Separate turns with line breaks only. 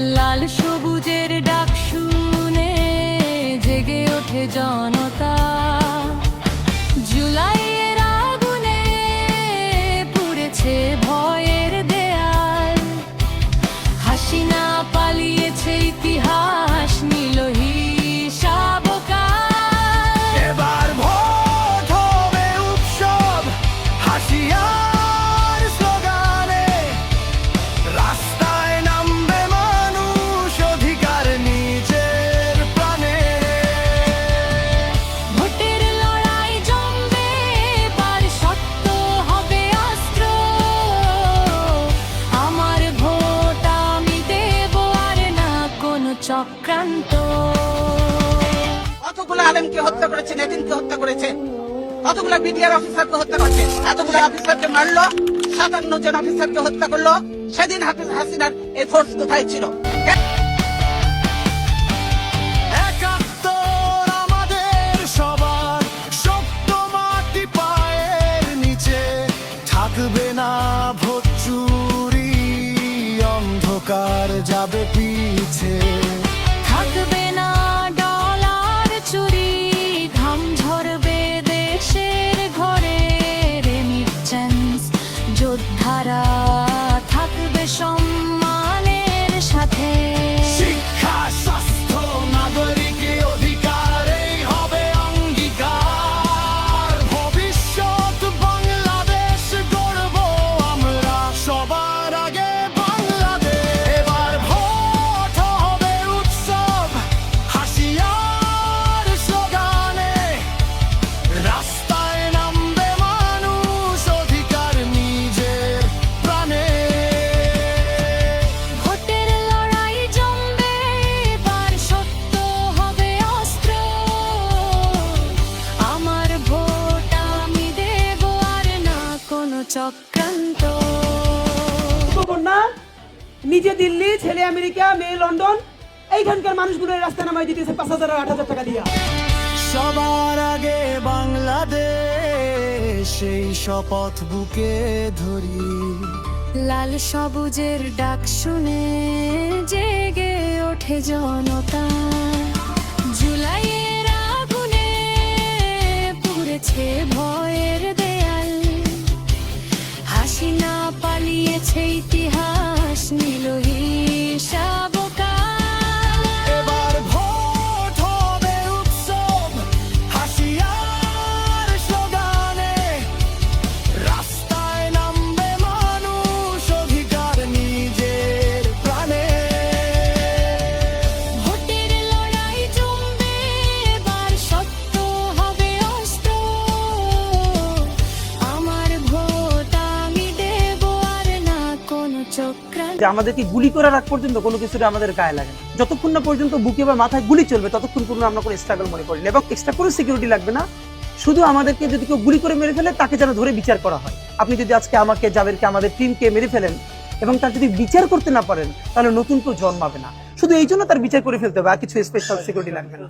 লাল সবুজের ডাক শুনে জেগে ওঠে জনতা।
আলেমকে হত্যা করেছে নেদিনকে হত্যা করেছে। কতগুলো বিডিআর অফিসারকে হত্যা করছে? এতগুলো অফিসারকে মারলো, সাতান্ন জন অফিসারকে হত্যা করল। সেদিন হাফিজ হাসিনার এই ফোর্স কোথায় ছিল?
থাকবে অন্ধকার যাবে পিছে।
চক্রান্ত।
নিজে দিল্লি ছেলে আমেরিকা মেয়ে লন্ডন এইখানকার মানুষগুলো রাস্তা নামাই দিতেছে পাঁচ হাজার আট হাজার টাকা দিয়া।
সবার আগে বাংলাদেশ সেই শপথ বুকে ধরি।
লাল সবুজের ডাক শুনে জেগে ওঠে জনতা। জুলাইয়ের পালিয়েছে ইতিহাস
যে আমাদেরকে গুলি করার আগ পর্যন্ত কোনো কিছুটা আমাদের গায়ে লাগে না। যতক্ষণ না পর্যন্ত বুকে বা মাথায় গুলি চলবে, ততক্ষণ পর্যন্ত আমরা কোনো স্ট্রাগল মনে করি না এবং এক্সট্রা কোনো সিকিউরিটি লাগবে না। শুধু আমাদেরকে যদি কেউ গুলি করে মেরে ফেলে, তাকে যেন ধরে বিচার করা হয়। আপনি যদি আজকে আমাকে, জাবেরকে, আমাদের টিমকে মেরে ফেলেন এবং তার যদি বিচার করতে না পারেন, তাহলে নতুন কেউ জন্মাবে না। শুধু এই জন্য তার বিচার করে ফেলতে হবে, আর কিছু স্পেশাল সিকিউরিটি লাগবে না।